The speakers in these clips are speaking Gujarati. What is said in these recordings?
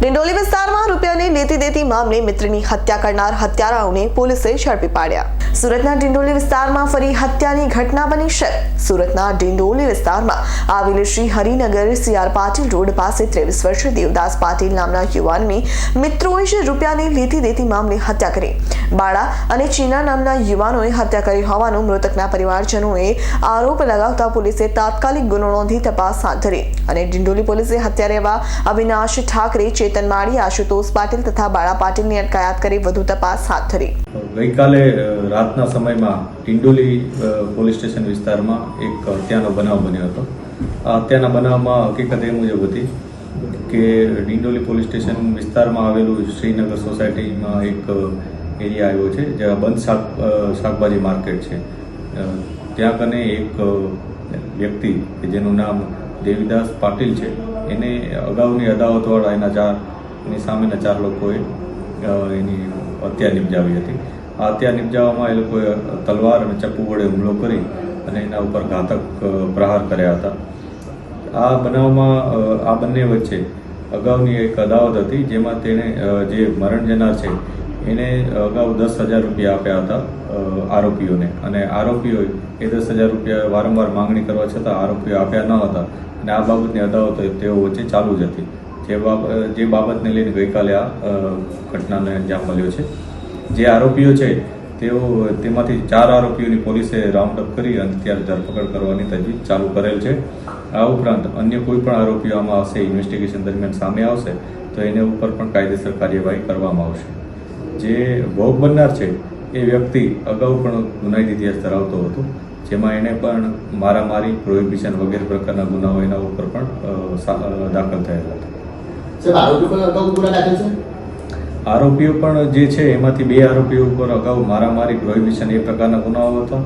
ડિંડોલી વિસ્તારમાં રૂપિયાની લેતી દેતી મામલે મિત્રની હત્યા કરનાર હત્યારાઓને પોલીસે ઝડપી પાડ્યા. સુરતના ડિંડોલી વિસ્તારમાં ફરી હત્યાની ઘટના બની છે. સુરતના ડિંડોલી વિસ્તારમાં આવેલી શ્રી હરિનગર સીઆર પાટીલ રોડ પાસે ત્રેવીસ વર્ષીય દેવદાસ પાટીલ નામના યુવાનની મિત્રોએ જ રૂપિયાની લેતી દેતી મામલે હત્યા કરી. બાળા અને ચીના નામના યુવાનોએ હત્યા કરી હોવાનું મૃતકના પરિવારજનોએ આરોપ લગાવતા પોલીસે તાત્કાલિક ગુનો નોંધી તપાસ હાથ ધરી. અને ડિંડોલી પોલીસે હત્યા રહેવા અવિનાશ ઠાકરે, ચેતન માળી આશુતોષ પાટીલ તથા બાળા પાટીલની અટકાયત કરી વધુ તપાસ હાથ ધરી. ગઈકાલે રાતના સમયમાં ટિંડોલી પોલીસ સ્ટેશન વિસ્તારમાં એક હત્યાનો બનાવ બન્યો હતો. આ હત્યાના બનાવમાં હકીકત એ મુજબ હતી કે ડિંડોલી પોલીસ સ્ટેશન વિસ્તારમાં આવેલું શ્રીનગર સોસાયટીમાં એક એરિયા આવ્યો છે, જ્યાં બંધ શાક શાકભાજી માર્કેટ છે. ત્યાં કને એક વ્યક્તિ કે જેનું નામ દેવીદાસ પાટીલ છે, એને અગાઉની અદાવતવાળા એના ચાર, એની સામેના ચાર લોકોએ એની હત્યા નિપજાવી હતી. આ હત્યા નિપજાવવામાં એ લોકોએ તલવાર અને ચપ્પુ વડે હુમલો કરી અને એના ઉપર ઘાતક પ્રહાર કર્યા હતા. આ બનાવમાં આ બંને વચ્ચે અગાઉની એક અદાવત હતી, જેમાં તેણે જે મરણ જનાર છે એને અગાઉ દસ હજાર રૂપિયા આપ્યા હતા આરોપીઓને. અને આરોપીઓએ એ દસ હજાર રૂપિયા વારંવાર માંગણી કરવા છતાં આરોપીઓ આપ્યા ન હતા. અને આ બાબતની અદાવતો તેઓ વચ્ચે ચાલુ જ હતી. જે બાબત જે બાબતને લઈને ગઈકાલે આ ઘટનાને અંજામ મળ્યો છે. જે આરોપીઓ છે, તેઓ, તેમાંથી ચાર આરોપીઓની પોલીસે રાઉન્ડ અપ કરી અને ત્યારે ધરપકડ કરવાની તજવીજ ચાલુ કરેલ છે. આ ઉપરાંત અન્ય કોઈ પણ આરોપીઓ આમાં આવશે ઇન્વેસ્ટિગેશન દરમિયાન સામે આવશે, તો એને ઉપર પણ કાયદેસર કાર્યવાહી કરવામાં આવશે. જે ભોગ બનનાર છે એ વ્યક્તિ અગાઉ પણ ગુનાહિત ઇતિહાસ ધરાવતો હતો. જેમાં એણે પણ મારામારી પ્રોહિબિશન વગેરે પ્રકારના ગુનાઓ એના ઉપર પણ દાખલ થયેલા હતા. આરોપીઓ પણ જે છે એમાંથી બે આરોપીઓ ઉપર અગાઉ મારામારી પ્રોહિબિશન એ પ્રકારના ગુનાઓ હતા.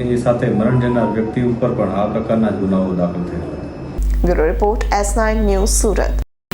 એ સાથે મરણ જનાર વ્યક્તિ ઉપર પણ આ પ્રકારના જ ગુનાઓ દાખલ થયેલા હતા. Bureau report S nine news Surat.